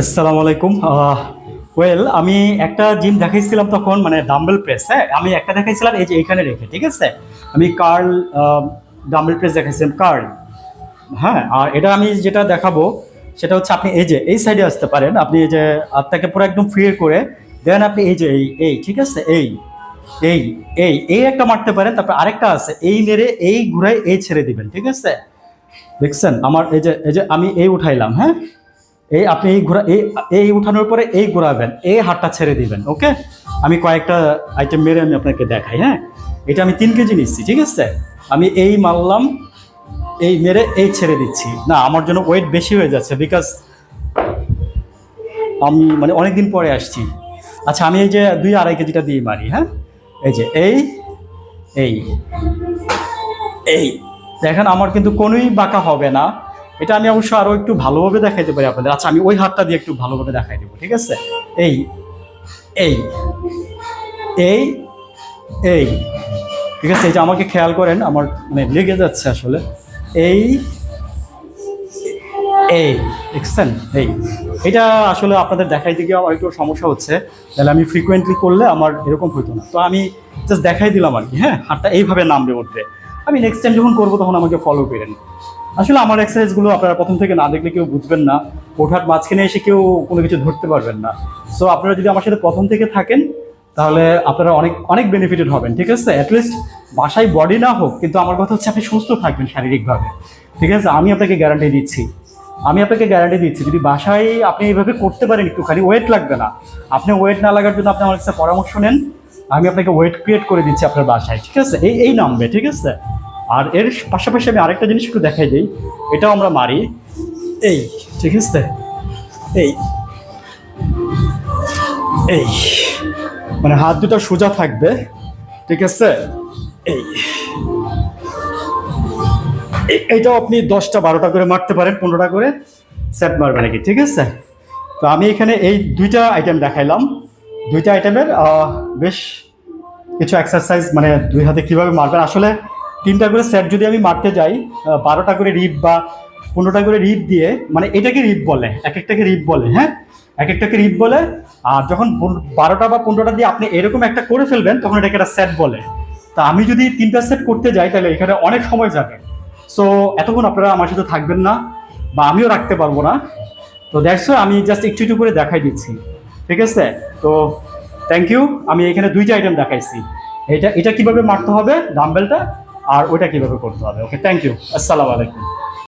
আসসালামু আলাইকুম। ওয়েল আমি একটা জিম দেখাইছিলাম তখন মানে ডাম্বেল প্রেস হ্যাঁ? আমি একটা দেখাইছিলাম, এই যে এখানে রেখে, ঠিক আছে? আমি কার্ল ডাম্বেল প্রেস দেখাইছিলাম কার্ল হ্যাঁ আর এটা আমি যেটা দেখাবো, সেটা হচ্ছে আপনি এই যে, এই সাইডে আসতে পারেন। আপনি এই যে, হাতটাকে পুরো একদম ফ্রি করে দেন আপনি এই যে, এই এই, ঠিক আছে? এই এই এই এই একটা মারতে পারেন, তারপর আরেকটা আছে, এই মেরে এই ঘুরাই এই ছেড়ে দিবেন, ঠিক আছে? দেখছেন? আমার এই যে এই যে আমি এই উঠাইলাম হ্যাঁ? এই আপনি এই ঘোরা এই এই উঠানোর পরে এই ঘোরাবেন, এই হাতটা ছেড়ে দিবেন, ওকে? আমি কয়েকটা আইটেম মেরে আমি আপনাকে দেখাই হ্যাঁ? এটা আমি তিন কেজি নিচ্ছি, ঠিক আছে? আমি এই মারলাম, এই মেরে এই ছেড়ে দিচ্ছি। না, আমার জন্য ওয়েট বেশি হয়ে যাচ্ছে বিকজ আমি মানে অনেকদিন পরে আসছি। আচ্ছা আমি এই যে দুই আড়াই কেজিটা দিয়ে মারি হ্যাঁ? এই যে এই এই এই। দেখেন, আমার কিন্তু কোনোই বাঁকা হবে না। এটা আমি অবশ্য আরও একটু ভালোভাবে দেখাইতে পারি আপনাদের। আচ্ছা আমি ওই হাতটা দিয়ে একটু ভালোভাবে দেখাই দেবো, ঠিক আছে? এই এই এই এই, ঠিক আছে? যে আমাকে খেয়াল করেন, আমার মানে লেগে যাচ্ছে আসলে। এই এই, দেখছেন? এই, এটা আসলে আপনাদের দেখাইতে গিয়ে আমার একটু সমস্যা হচ্ছে। তাহলে আমি ফ্রিকোয়েন্টলি করলে আমার এরকম হতো না। তো আমি জাস্ট দেখাই দিলাম আর কি হ্যাঁ? হাতটা এইভাবে নামবে উঠবে আমি নেক্সট টাইম যখন করব তখন আমাকে ফলো করেন। আসলে আমার এক্সারসাইজগুলো আপনারা প্রথম থেকে না দেখলে কেউ বুঝবেন না। ওঠার মাঝখানে এসে কেউ কোনো কিছু ধরতে পারবেন না। সো আপনারা যদি আমার সাথে প্রথম থেকে থাকেন, তাহলে আপনারা অনেক অনেক বেনিফিটেড হবেন, ঠিক আছে? অ্যাটলিস্ট বাসায় বডি না হোক, কিন্তু আমার কথা হচ্ছে আপনি সুস্থ থাকবেন শারীরিকভাবে। ঠিক আছে? আমি আপনাকে গ্যারান্টি দিচ্ছি। আমি আপনাকে গ্যারান্টি দিচ্ছি, যদি বাসায় আপনি এইভাবে করতে পারেন একটুখানি ওয়েট লাগবে না। আপনি ওয়েট না লাগার জন্য আপনি আমার কাছে পরামর্শ নেন। আমি আপনাকে ওয়েট ক্রিয়েট করে দিচ্ছি আপনার বাসায়, ঠিক আছে? এই এই নামবে ঠিক আছে? আর এর পাশাপাশি আমি আরেকটা জিনিস একটু দেখাই দিই এটাও আমরা মারি। এই ঠিক আছে? এই। এই। মানে হাত দুটো সোজা থাকবে ঠিক আছে? এই। এইটাও আপনি দশটা বারোটা করে মারতে পারেন পনেরোটা করে সেট মারবেন নাকি ঠিক আছে? তো আমি এখানে এই দুইটা আইটেম দেখাইলাম। দুইটা আইটেমের বেশ কিছু এক্সারসাইজ মানে দুই হাতে কীভাবে মারবেন? আসলে তিনটা করে সেট যদি আমি মারতে যাই বারোটা করে রিপ বা পনেরোটা করে রিপ দিয়ে মানে এটাকে রিপ বলে, এক একটাকে রিপ বলে হ্যাঁ? এক একটাকে রিপ বলে, আর যখন বারোটা বা পনেরোটা দিয়ে আপনি এরকম একটা করে ফেলবেন, তখন এটাকে একটা সেট বলে। তা আমি যদি তিনটা সেট করতে যাই, তাহলে এখানে অনেক সময় যাবে। সো এতক্ষণ আপনারা আমার সাথে থাকবেন না, বা আমিও রাখতে পারব না। তো দেখছ আমি জাস্ট একটু একটু করে দেখাই দিচ্ছি। ঠিক আছে? তো থ্যাংক ইউ আমি এখানে দুইটা আইটেম দেখাইছি। এটা এটা কীভাবে মারতে হবে? ডাম্বেলটা আর ওইটা কীভাবে করতে হবে? ওকে থ্যাংক ইউ আসসালামু আলাইকুম